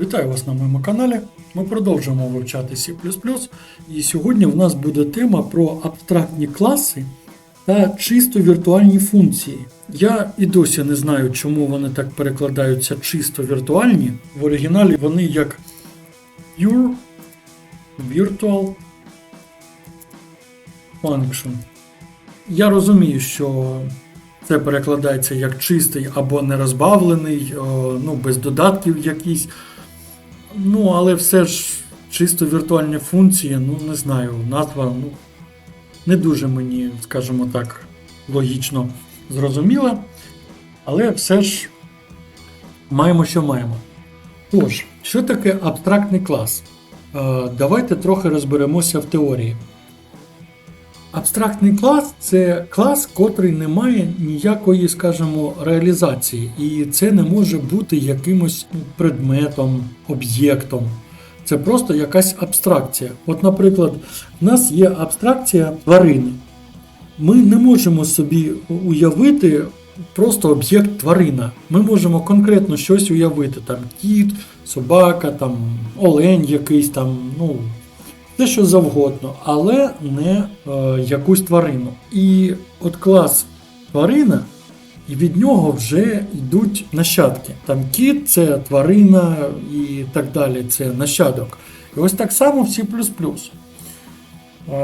Вітаю вас на моєму каналі. Ми продовжуємо вивчати C. І сьогодні в нас буде тема про абстрактні класи та чисто віртуальні функції. Я і досі не знаю, чому вони так перекладаються чисто віртуальні. В оригіналі вони як Pure Virtual Function. Я розумію, що це перекладається як чистий або нерозбавлений, ну, без додатків якісь. Ну, але все ж чисто віртуальні функції, ну не знаю, назва ну, не дуже мені, скажімо так, логічно зрозуміла. Але все ж маємо, що маємо. Тож, що таке абстрактний клас? Е, давайте трохи розберемося в теорії. Абстрактний клас це клас, котрий не має ніякої, скажімо, реалізації, і це не може бути якимось предметом, об'єктом. Це просто якась абстракція. От, наприклад, в нас є абстракція тварини. Ми не можемо собі уявити просто об'єкт тварина. Ми можемо конкретно щось уявити: там кіт, собака, там олень якийсь там, ну все що завгодно, але не е, якусь тварину. І от клас тварина, і від нього вже йдуть нащадки. Там кіт це тварина і так далі, це нащадок. І ось так само в C.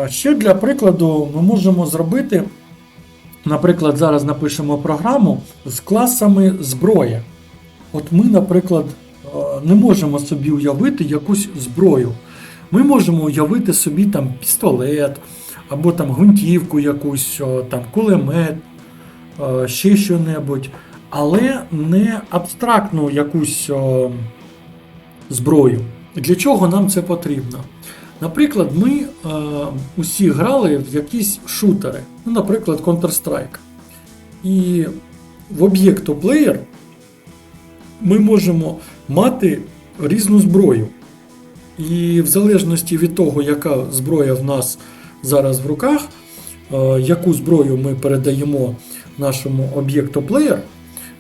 Ще для прикладу ми можемо зробити, наприклад, зараз напишемо програму з класами зброя. От ми, наприклад, е, не можемо собі уявити якусь зброю. Ми можемо уявити собі там пістолет, або там гвинтівку якусь, там кулемет, ще що-небудь, але не абстрактну якусь зброю. Для чого нам це потрібно? Наприклад, ми е, усі грали в якісь шутери, ну, наприклад, Counter-Strike. І в об'єкту Player ми можемо мати різну зброю. І в залежності від того, яка зброя в нас зараз в руках, е, яку зброю ми передаємо нашому об'єкту плеєр,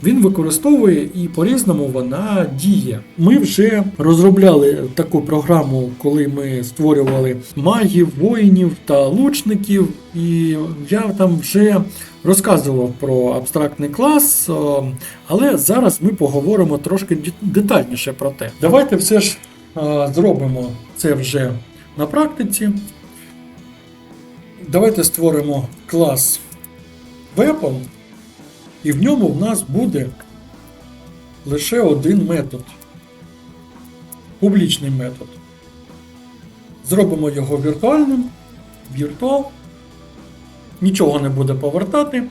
він використовує і по-різному вона діє. Ми вже розробляли таку програму, коли ми створювали магів, воїнів та лучників, і я там вже розказував про абстрактний клас, е, але зараз ми поговоримо трошки детальніше про те. Давайте все ж зробимо це вже на практиці. Давайте створимо клас Weapon, і в ньому в нас буде лише один метод. Публічний метод. Зробимо його віртуальним. Virtual. Нічого не буде повертати.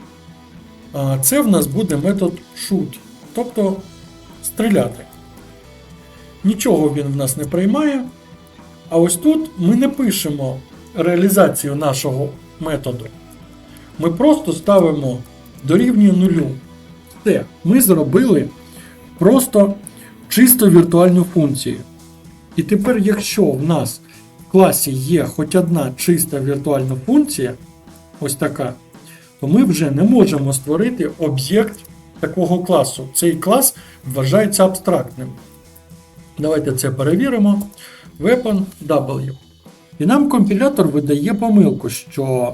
Це в нас буде метод shoot, тобто стріляти. Нічого він в нас не приймає. А ось тут ми не пишемо реалізацію нашого методу. Ми просто ставимо дорівнює нулю. Все, ми зробили просто чисто віртуальну функцію. І тепер, якщо в нас в класі є хоч одна чиста віртуальна функція, ось така, то ми вже не можемо створити об'єкт такого класу. Цей клас вважається абстрактним. Давайте це перевіримо. Weapon W. І нам компілятор видає помилку, що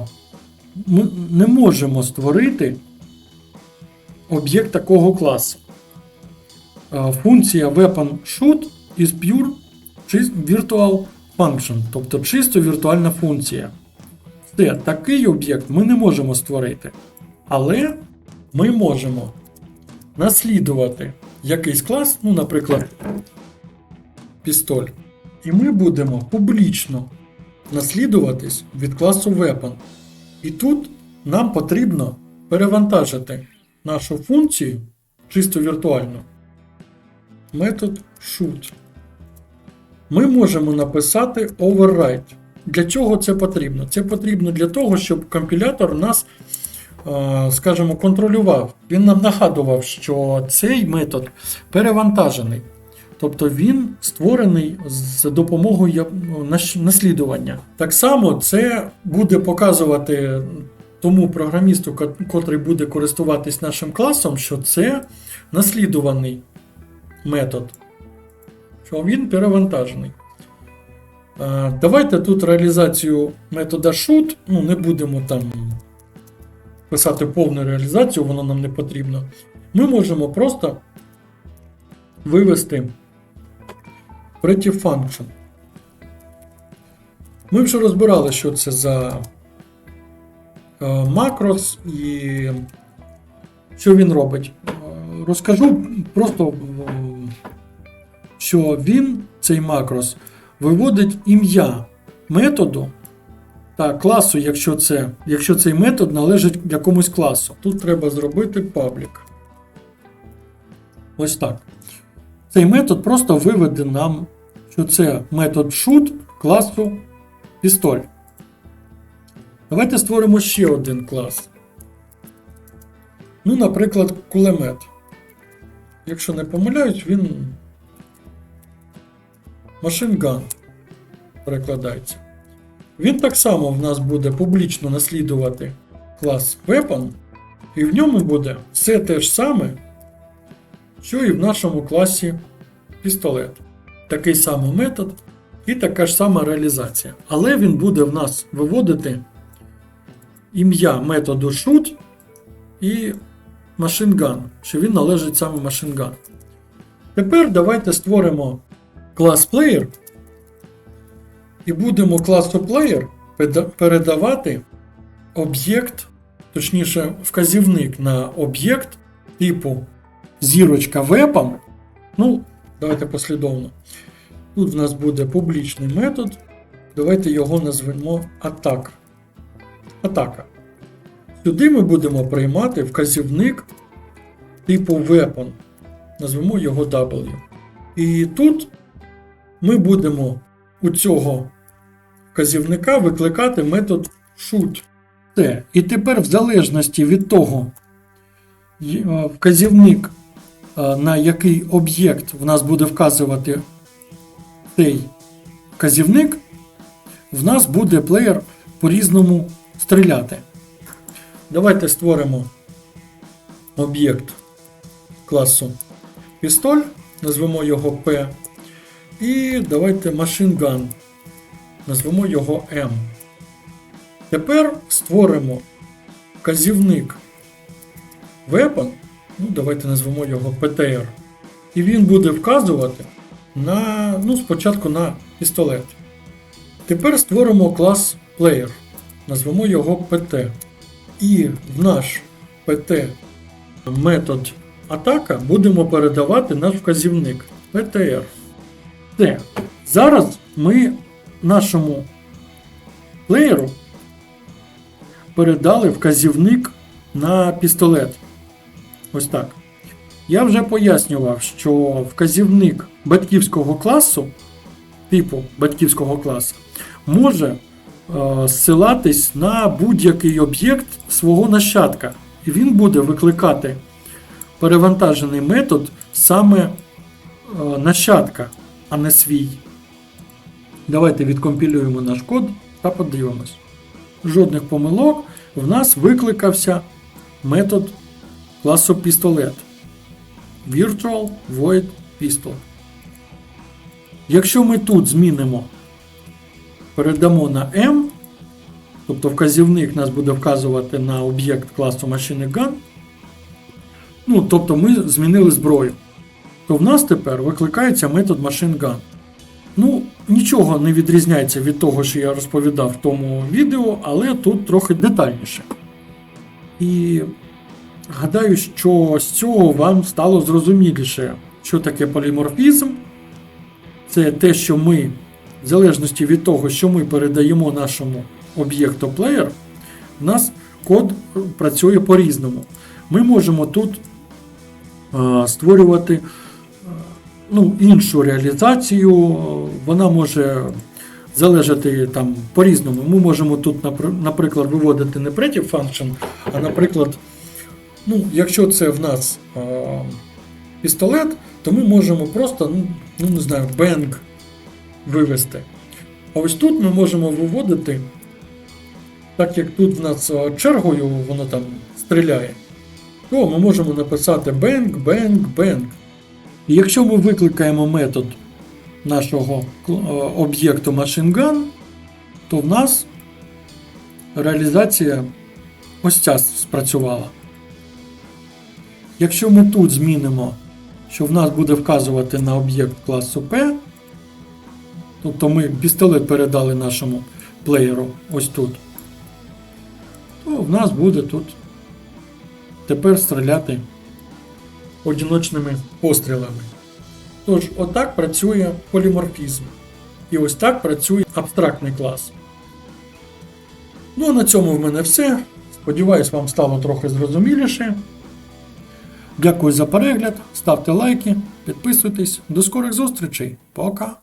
ми не можемо створити об'єкт такого класу. Е, Функція weapon shoot is pure virtual function, тобто чисто віртуальна функція. Все, такий об'єкт ми не можемо створити. Але ми можемо наслідувати якийсь клас, ну, наприклад, пістоль. І ми будемо публічно наслідуватись від класу Weapon. І тут нам потрібно перевантажити нашу функцію чисто віртуальну. Метод shoot. Ми можемо написати override. Для чого це потрібно? Це потрібно для того, щоб компілятор нас, е, скажімо, контролював. Він нам нагадував, що цей метод перевантажений. Тобто він створений за допомогою ну, наслідування. Так само це буде показувати тому програмісту, котрий буде користуватись нашим класом, що це наслідуваний метод. що він перевантажений. Давайте тут реалізацію метода shoot, ну не будемо там писати повну реалізацію, воно нам не потрібно. Ми можемо просто вивести pretty function. Ми вже розбирали, що це за е, макрос і що він робить. Е, Розкажу просто, е, що він, цей макрос, виводить ім'я методу та класу, якщо, це, якщо цей метод належить якомусь класу. Тут треба зробити паблік. Ось так. Цей метод просто виведе нам, що це метод shoot класу пістоль. Давайте створимо ще один клас. Ну, наприклад, кулемет. Якщо не помиляюсь, він машинган перекладається. Він так само в нас буде публічно наслідувати клас Weapon, і в ньому буде все те ж саме, що і в нашому класі пістолет. Такий самий метод і така ж сама реалізація. Але він буде в нас виводити ім'я методу shoot і машинган, що він належить саме машинган. Тепер давайте створимо клас Player і будемо класу Player передавати об'єкт, точніше, вказівник на об'єкт типу зірочка weapon. Ну, давайте послідовно. Тут в нас буде публічний метод. Давайте його назвемо атак. Атака. Сюди ми будемо приймати вказівник типу weapon. Назвемо його W. І тут ми будемо у цього вказівника викликати метод shoot. Все. І тепер, в залежності від того, е, вказівник, на який об'єкт в нас буде вказувати цей вказівник, в нас буде плеєр по-різному стріляти. Давайте створимо об'єкт класу пістоль, назвемо його P. І давайте Machine Gun. Назвемо його M. Тепер створимо вказівник Weapon. Ну, давайте назвемо його PTR. І він буде вказувати на, ну, спочатку на пістолет. Тепер створимо клас Player. Назвемо його PT. І в наш PT метод атака будемо передавати наш вказівник PTR. Все. Зараз ми нашому плеєру передали вказівник на пістолет. Ось так. Я вже пояснював, що вказівник батьківського класу, типу батьківського класу, може е, на будь-який об'єкт свого нащадка. І він буде викликати перевантажений метод саме е, нащадка, а не свій. Давайте відкомпілюємо наш код та подивимось. Жодних помилок в нас викликався метод класу пістолет. Virtual Void Pistol. Якщо ми тут змінимо, передамо на M, тобто вказівник нас буде вказувати на об'єкт класу Machine Gun, ну, тобто ми змінили зброю, то в нас тепер викликається метод Machine Gun. Ну, нічого не відрізняється від того, що я розповідав в тому відео, але тут трохи детальніше. І гадаю, що з цього вам стало зрозуміліше, що таке поліморфізм. Це те, що ми, в залежності від того, що ми передаємо нашому об'єкту плеєр, у нас код працює по-різному. Ми можемо тут е, створювати ну, іншу реалізацію, вона може залежати там по-різному. Ми можемо тут, наприклад, виводити не pretty function, а, наприклад, ну, якщо це в нас е, пістолет, то ми можемо просто, ну, ну не знаю, bang вивести. А ось тут ми можемо виводити, так як тут в нас чергою воно там стріляє, то ми можемо написати bang, bang, bang. І якщо ми викликаємо метод нашого об'єкту Machine Gun, то в нас реалізація ось ця спрацювала. Якщо ми тут змінимо, що в нас буде вказувати на об'єкт класу P, тобто ми пістолет передали нашому плеєру ось тут, то в нас буде тут тепер стріляти одиночними пострілами. Тож, отак працює поліморфізм. І ось так працює абстрактний клас. Ну а на цьому в мене все. Сподіваюсь, вам стало трохи зрозуміліше. Дякую за перегляд, ставте лайки, підписуйтесь. До скорих зустрічей. Пока!